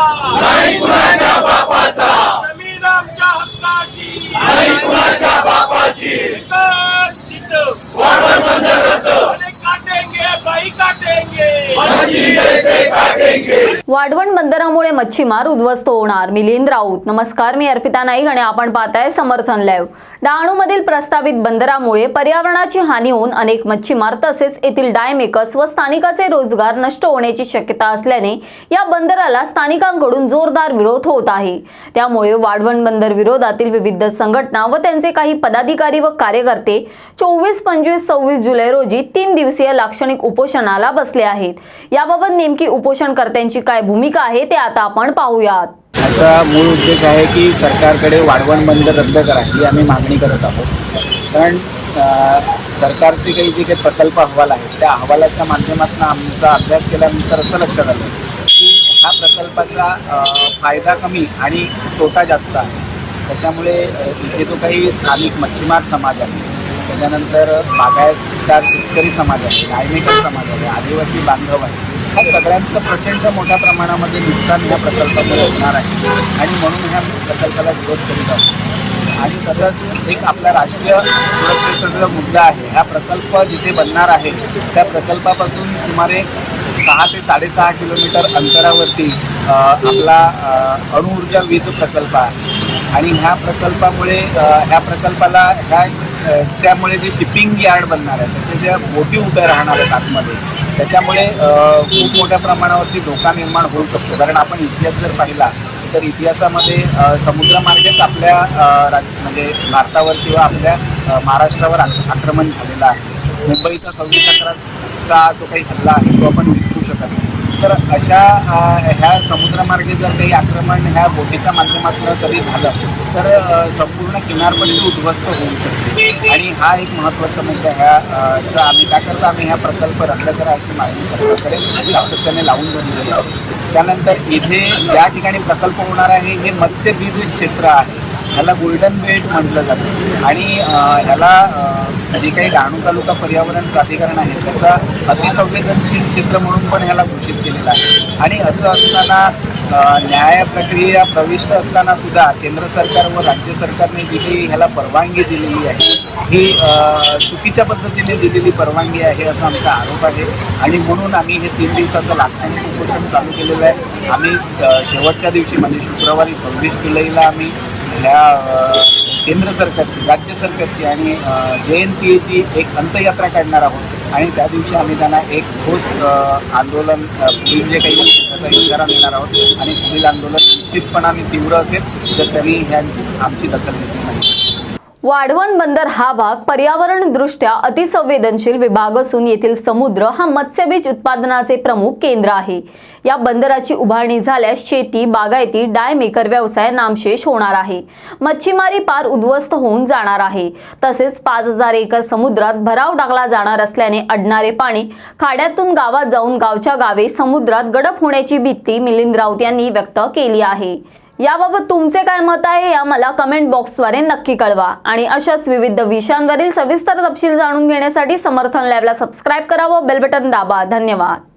नाही कुणाच्या बापाचा. जमीन आमच्या हक्काची. नाही कुणाच्या बापाची. चित वाढवण बंद रद्द अरे काटेंगे बाई काटेंगे. मच्छी जैसे काटेंगे. वाढवण बंदरामुळे मच्छीमार उद्ध्वस्त होणार. मिलिंद राऊत नमस्कार. मी अर्पिता नाईक आणि आपण पाहताय समर्थन लाईव्ह. डहाणूमधील प्रस्तावित बंदरामुळे पर्यावरणाची हानी होऊन अनेक मच्छीमार तसेच येथील डायमेकर्स व स्थानिकाचे रोजगार नष्ट होण्याची शक्यता असल्याने या बंदराला स्थानिकांकडून जोरदार विरोध होत आहे. त्यामुळे वाढवण बंदर विरोधातील विविध संघटना व त्यांचे काही पदाधिकारी व कार्यकर्ते चोवीस पंचवीस सव्वीस जुलै रोजी तीन दिवसीय लाक्षणिक उपोषणाला बसले आहेत. याबाबत नेमकी उपोषणकर्त्यांची काय भूमिका आहे ते आता आपण पाहूयात. याचा मूळ उद्देश आहे की सरकारकडे वाढवण बंद रद्द करा ही आम्ही मागणी करत आहोत. कारण सरकारचे काही जे काही प्रकल्प अहवाल आहेत त्या अहवालाच्या माध्यमातून आमचा अभ्यास केल्यानंतर असं लक्षात आलं की ह्या प्रकल्पाचा फायदा कमी आणि तोटा जास्त आहे. त्याच्यामुळे इथे जो काही स्थानिक मच्छीमार समाज आहे. त्याच्यानंतर बागायतदार शेतकरी समाज आहे गायमेकर समाज आहे आदिवासी बांधव आहे. ह्या सगळ्यांचं प्रचंड मोठ्या प्रमाणामध्ये नुकसान ह्या प्रकल्पामध्ये होणार आहे. आणि म्हणून ह्या प्रकल्पाला विरोध करीत आहोत. आणि तसंच एक आपला राष्ट्रीय सुरक्षेचा जो मुद्दा आहे हा प्रकल्प जिथे बनणार आहे त्या प्रकल्पापासून सुमारे सहा ते साडेसहा किलोमीटर अंतरावरती आपला अणुऊर्जा वीज प्रकल्प आहे. आणि ह्या प्रकल्पामुळे ह्या प्रकल्पाला ह्या त्यामुळे जे शिपिंग यार्ड बनणार आहे त्याच्या ज्या बोटी उभ्या राहणार आहेत आतमध्ये त्याच्यामुळे खूप मोठ्या प्रमाणावरती धोका निर्माण होऊ शकतो. कारण आपण इतिहास जर पाहिला तर इतिहासामध्ये समुद्रमार्गेच आपल्या राज म्हणजे भारतावर किंवा आपल्या महाराष्ट्रावर आक्रमण झालेलं आहे. मुंबईचा सव्वीस अकराचा जो काही हल्ला आहे तो आपण विसरू शकत नाही. तर अशा ह्या समुद्रमार्गे जर काही आक्रमण ह्या बोटीच्या माध्यमातून जरी झालं तर संपूर्ण किनारपट्टी उद्ध्वस्त होऊ शकते. आणि हा एक महत्त्वाचा मुद्दा ह्या जर आम्ही काय करतो आम्ही ह्या प्रकल्प रद्द करा अशी मागणी सरकारकडे सातत्याने लावून धरलेली आहे. त्यानंतर इथे ज्या ठिकाणी प्रकल्प होणार आहे हे मत्स्यबीज क्षेत्र आहे. ह्याला गोल्डन बेल्ट म्हटलं जातं. आणि ह्याला जे काही डहाणू तालुका पर्यावरण प्राधिकरण आहे त्याचा अतिसंवेदनशील क्षेत्र म्हणून पण ह्याला घोषित केलेला आहे. आणि असं असताना न्याय प्रक्रिया प्रविष्ट असताना सुद्धा केंद्र सरकार व राज्य सरकारने जी काही ह्याला परवानगी दिलेली आहे ही चुकीच्या पद्धतीने दिलेली परवानगी आहे असा आमचा आरोप आहे. आणि म्हणून आम्ही हे तीन दिवसाचं लाक्षणिक उपोषण चालू केलेलं आहे. आम्ही शेवटच्या दिवशी म्हणजे शुक्रवारी सव्वीस जुलैला आम्ही ह्या केंद्र सरकारची राज्य सरकारची आणि जे एन पी एची एक अंतयात्रा काढणार आहोत. आणि त्या दिवशी आम्ही त्यांना एक ठोस आंदोलन पुढील जे काही त्याचा इशारा देणार आहोत. आणि पुढील आंदोलन निश्चितपणाने तीव्र असेल तर त्यांनी ह्यांची आमची दखल घेतली नाही. वाढवण बंदर हा भाग पर्यावरण दृष्ट्या अतिसंवेदनशील विभाग असून येथील समुद्र हा मत्स्यबीज उत्पादनाचे प्रमुख केंद्र आहे. या बंदराची उभारणी झाल्यास शेती बागायती डाय मेकर व्यवसाय नामशेष होणार आहे. मच्छीमारी पार उद्ध्वस्त होऊन जाणार आहे. तसेच पाच हजार एकर समुद्रात भराव टाकला जाणार असल्याने अडणारे पाणी खाड्यातून गावात जाऊन गावच्या गावे समुद्रात गडप होण्याची भीती मिलिंद राऊत यांनी व्यक्त केली आहे. याबाबत तुमचे काय मत आहे या मला कमेंट बॉक्सद्वारे नक्की कळवा. आणि अशाच विविध विषयांवरील सविस्तर तपशील जाणून घेण्यासाठी समर्थन लॅबला सबस्क्राईब करा व बेल बटन दाबा. धन्यवाद.